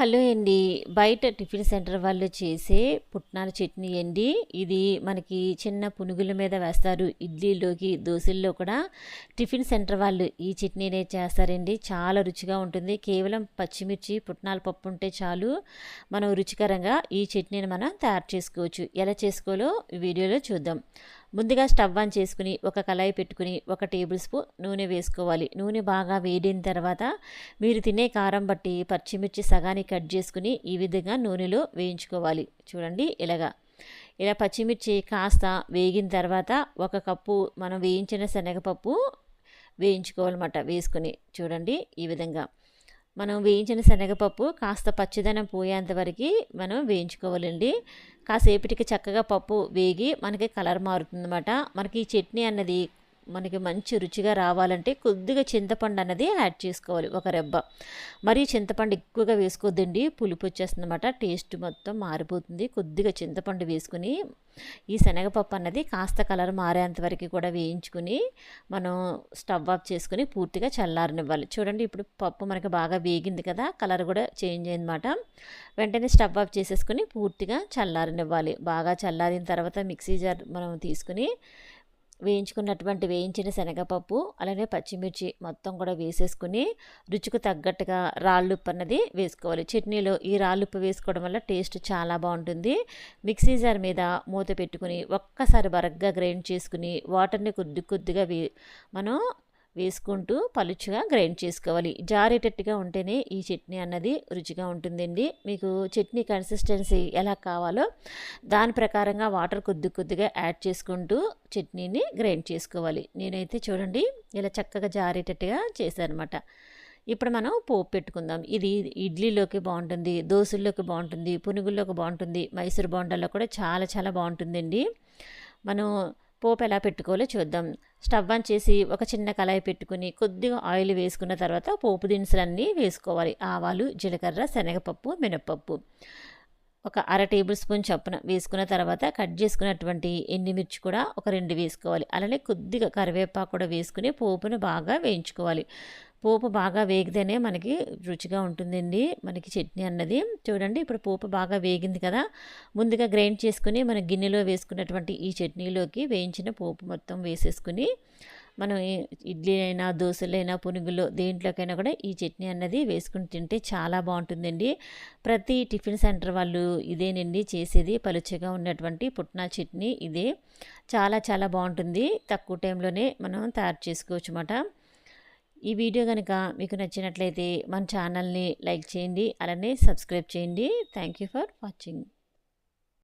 Hello అండి బయట tiffin centre వాళ్ళు చేసే పుట్నాల చట్నీ అండి ఇది మనకి చిన్న పునుగుల మీద వేస్తారు. ఇడ్లీలోకి దోశల్లో కూడా టిఫిన్ సెంటర్ వాళ్ళు ఈ చట్నీనే చేస్తారండి. చాలా రుచిగా ఉంటుంది. కేవలం పచ్చిమిర్చి పుట్నాల పప్పు ఉంటే చాలు. మనం రుచికరంగా ఈ చట్నీని మనం తయారు చేసుకోవచ్చు. ఎలా చేసుకోవాలో వీడియోలో చూద్దాం. ముందుగా స్టవ్ ఆన్ చేసుకుని ఒక కళాయి పెట్టుకుని ఒక టేబుల్ స్పూన్ నూనె వేసుకోవాలి. నూనె బాగా వేడిన తర్వాత మీరు తినే కారం బట్టి పచ్చిమిర్చి సగానికి కట్ చేసుకుని ఈ విధంగా నూనెలో వేయించుకోవాలి. చూడండి ఇలాగా. ఇలా పచ్చిమిర్చి కాస్త వేగిన తర్వాత ఒక కప్పు మనం వేయించిన శనగపప్పు వేయించుకోవాలన్నమాట వేసుకుని. చూడండి ఈ విధంగా. మనం వేయించిన శనగపప్పు కాస్త పచ్చిదనం పోయేంత వరకు మనం వేయించుకోవాలండి. కాసేపటికి చక్కగా పప్పు వేగి మనకి కలర్ మారుతుందన్నమాట. మనకి ఈ చట్నీ అన్నది మనకి మంచి రుచిగా రావాలంటే కొద్దిగా చింతపండు అన్నది యాడ్ చేసుకోవాలి ఒక రెబ్బ. మరి చింతపండు ఎక్కువగా వేసుకోవద్దండి పులుపు వచ్చేస్తుంది అనమాట టేస్ట్ మొత్తం మారిపోతుంది. కొద్దిగా చింతపండు వేసుకుని ఈ శనగపప్పు అన్నది కాస్త కలర్ మారేంత వరకు కూడా వేయించుకుని మనం స్టవ్ ఆఫ్ చేసుకుని పూర్తిగా చల్లారనివ్వాలి. చూడండి ఇప్పుడు పప్పు మనకి బాగా వేగింది కదా కలర్ కూడా చేంజ్ అయిందన్నమాట. వెంటనే స్టవ్ ఆఫ్ చేసేసుకుని పూర్తిగా చల్లారనివ్వాలి. బాగా చల్లారిన తర్వాత మిక్సీ జార్ మనం తీసుకుని వేయించుకున్నటువంటి వేయించిన శనగపప్పు అలానే పచ్చిమిర్చి మొత్తం కూడా వేసేసుకుని రుచికి తగ్గట్టుగా రాళ్ళుప్పు అన్నది వేసుకోవాలి. చట్నీలో ఈ రాళ్ళుప్పు వేసుకోవడం వల్ల టేస్ట్ చాలా బాగుంటుంది. మిక్సీ జార్ మీద మూత పెట్టుకుని ఒక్కసారి బరగ్గా గ్రైండ్ చేసుకుని వాటర్ని కొద్ది కొద్దిగా వే మనం వేసుకుంటూ పలుచుగా గ్రైండ్ చేసుకోవాలి. జారేటట్టుగా ఉంటేనే ఈ చట్నీ అన్నది రుచిగా ఉంటుందండి. మీకు చట్నీ కన్సిస్టెన్సీ ఎలా కావాలో దాని ప్రకారంగా వాటర్ కొద్ది కొద్దిగా యాడ్ చేసుకుంటూ చట్నీని గ్రైండ్ చేసుకోవాలి. నేనైతే చూడండి ఇలా చక్కగా జారేటట్టుగా చేశానమాట ఇప్పుడు మనం పోపు పెట్టుకుందాం. ఇది ఇడ్లీలోకి బాగుంటుంది దోశల్లోకి బాగుంటుంది పునుగుల్లోకి బాగుంటుంది మైసూర్ బోండాల్లో కూడా చాలా చాలా బాగుంటుందండి. మనం పోపు ఎలా పెట్టుకోవాలో చూద్దాం. స్టవ్ ఆన్ చేసి ఒక చిన్న కళాయి పెట్టుకుని కొద్దిగా ఆయిల్ వేసుకున్న తర్వాత పోపు దినుసులన్నీ వేసుకోవాలి. ఆవాలు జీలకర్ర శనగపప్పు మినప్పప్పు. ఒక అర టేబుల్ స్పూన్ చొప్పున వేసుకున్న తర్వాత కట్ చేసుకున్నటువంటి ఎండిమిర్చి కూడా ఒక రెండు వేసుకోవాలి. అలానే కొద్దిగా కరివేపాకు కూడా వేసుకుని పోపును బాగా వేయించుకోవాలి. పోపు బాగా వేగితేనే మనకి రుచిగా ఉంటుందండి. మనకి చట్నీ అన్నది. చూడండి ఇప్పుడు పోపు బాగా వేగింది కదా. ముందుగా గ్రైండ్ చేసుకుని మన గిన్నెలో వేసుకున్నటువంటి ఈ చట్నీలోకి వేయించిన పోపు మొత్తం వేసేసుకుని మనం ఇడ్లీ అయినా దోశలైనా పునుగులు దేంట్లోకైనా కూడా ఈ చట్నీ అన్నది వేసుకుని తింటే చాలా బాగుంటుందండి. ప్రతి టిఫిన్ సెంటర్ వాళ్ళు ఇదేనండి చేసేది. పలుచగా ఉన్నటువంటి పుట్నా చట్నీ ఇదే. చాలా చాలా బాగుంటుంది. తక్కువ టైంలోనే మనం తయారు చేసుకోవచ్చు అన్నమాట ఈ వీడియో కనుక మీకు నచ్చినట్లయితే మన ఛానల్ని లైక్ చేయండి అలానే సబ్స్క్రైబ్ చేయండి. Thank you for watching